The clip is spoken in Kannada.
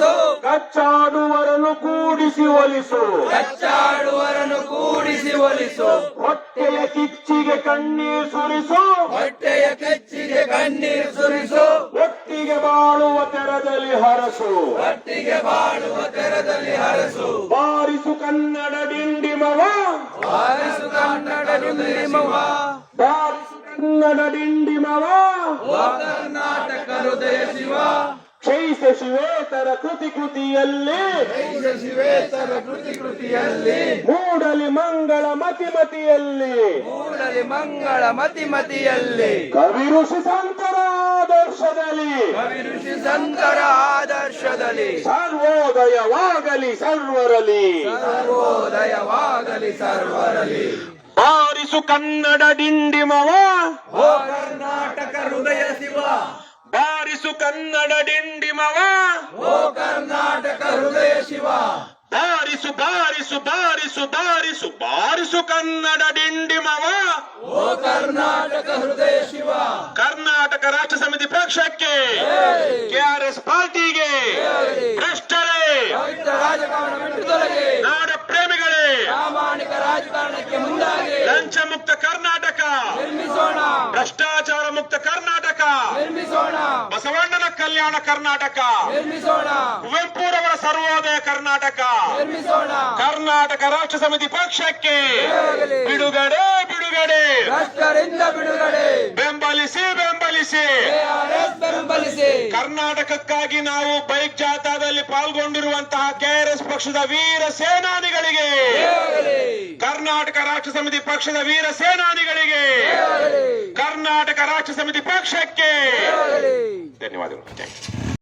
ಒಲಿಸು. ಕಚ್ಚಾಡುವರನ್ನು ಕೂಡಿಸಿ ಒಲಿಸು. ಕಚ್ಚಾಡುವರನ್ನು ಕೂಡಿಸಿ ಒಲಿಸು. ಹೊಟ್ಟೆಯ ಕಿಚ್ಚಿಗೆ ಕಣ್ಣೀರ್ ಸುರಿಸು. ಹೊಟ್ಟೆಯ ಕಿಚ್ಚಿಗೆ ಕಣ್ಣೀರು ಸುರಿಸು. ಒಟ್ಟಿಗೆ ಬಾಳುವ ತೆರದಲ್ಲಿ ಹರಸು. ಒಟ್ಟಿಗೆ ಬಾಳುವ ತೆರದಲ್ಲಿ ಹರಸು. ಬಾರಿಸು ಕನ್ನಡ ಡಿಂಡಿಮವ. ಬಾರಿಸು ಕನ್ನಡ ಡಿಂಡಿಮವ. ಬಾರಿಸು ಕನ್ನಡ ಡಿಂಡಿಮವ ಓ ಕರ್ನಾಟಕ ಹೃದಯ ಶಿವ ಶಿವೇತರ ಕೃತಿ ಕೃತಿಯಲ್ಲಿ. ಶಿವೇತರ ಕೃತಿ ಕೃತಿಯಲ್ಲಿ. ಮೂಡಲಿ ಮಂಗಳ ಮತಿ ಮತಿಯಲ್ಲಿ. ಮೂಡಲಿ ಮಂಗಳ ಮತಿ ಮತಿಯಲ್ಲಿ. ಕವಿ ಋಷಿ ಸಂತರ ಆದರ್ಶದಲ್ಲಿ. ಕವಿ ಋಷಿ ಸಂತರ ಆದರ್ಶದಲ್ಲಿ. ಸರ್ವೋದಯವಾಗಲಿ ಸರ್ವರಲಿ ಸರ್ವೋದಯವಾಗಲಿ ಸರ್ವರಲಿ ಆರಿಸು ಕನ್ನಡ ಡಿಂಡಿಮವ. ಓ ಕರ್ನಾಟಕ ಹೃದಯ ಶಿವ. ಬಾರಿಸು ಕನ್ನಡ ಡಿಂಡಿಮವ ಓ ಕರ್ನಾಟಕ ಹೃದಯ ಶಿವ. ಬಾರಿಸು ಬಾರಿಸು ಬಾರಿಸು ಬಾರಿಸು ಬಾರಿಸು ಕನ್ನಡ ಡಿಂಡಿಮವ ಓ ಕರ್ನಾಟಕ ಹೃದಯ ಶಿವ. ಕರ್ನಾಟಕ ರಾಷ್ಟ್ರ ಸಮಿತಿ ಪಕ್ಷಕ್ಕೆ ಕೆಆರ್ಎಸ್ ಪಾರ್ಟಿಗೆ ಭ್ರಷ್ಟರೇ. ನಾಡ ಪ್ರೇಮಿಗಳೇ. ಪ್ರಾಮಾಣಿಕ ರಾಜಕಾರಣಕ್ಕೆ ಮುಂದಾಗಿ. ಲಂಚ ಮುಕ್ತ ಕರ್ನಾಟಕ. ನಿರ್ಮಿಸೋಣ. ಭ್ರಷ್ಟಾಚಾರ ಮುಕ್ತ ಕರ್ನಾಟಕ. ನಿರ್ಮಿಸೋಣ. ಬಸವಣ್ಣನ ಕಲ್ಯಾಣ ಕರ್ನಾಟಕ. ನಿರ್ಮಿಸೋಣ. ಕುವೆಂಪುರವರ ಸರ್ವೋದಯ ಕರ್ನಾಟಕ. ನಿರ್ಮಿಸೋಣ. ಕರ್ನಾಟಕ ರಾಷ್ಟ್ರ ಸಮಿತಿ ಪಕ್ಷಕ್ಕೆ. ಬಿಡುಗಡೆ ಬಿಡುಗಡೆ. ಬಿಡುಗಡೆ. ಬೆಂಬಲಿಸಿ ಬೆಂಬಲಿಸಿ. ಬೆಂಬಲಿಸಿ. ಕರ್ನಾಟಕಕ್ಕಾಗಿ ನಾವು ಬೈಕ್ ಜಾಥಾದಲ್ಲಿ ಪಾಲ್ಗೊಂಡಿರುವಂತಹ ಕೆಆರ್ಎಸ್ ಪಕ್ಷದ ವೀರ ಸೇನಾನಿಗಳಿಗೆ. ಕರ್ನಾಟಕ ರಾಷ್ಟ್ರ ಸಮಿತಿ ಪಕ್ಷದ ವೀರ ಸೇನಾನಿಗಳಿಗೆ. ಕರ್ನಾಟಕ ರಾಷ್ಟ್ರ ಸಮಿತಿ ಪಕ್ಷಕ್ಕೆ. ಧನ್ಯವಾದಗಳು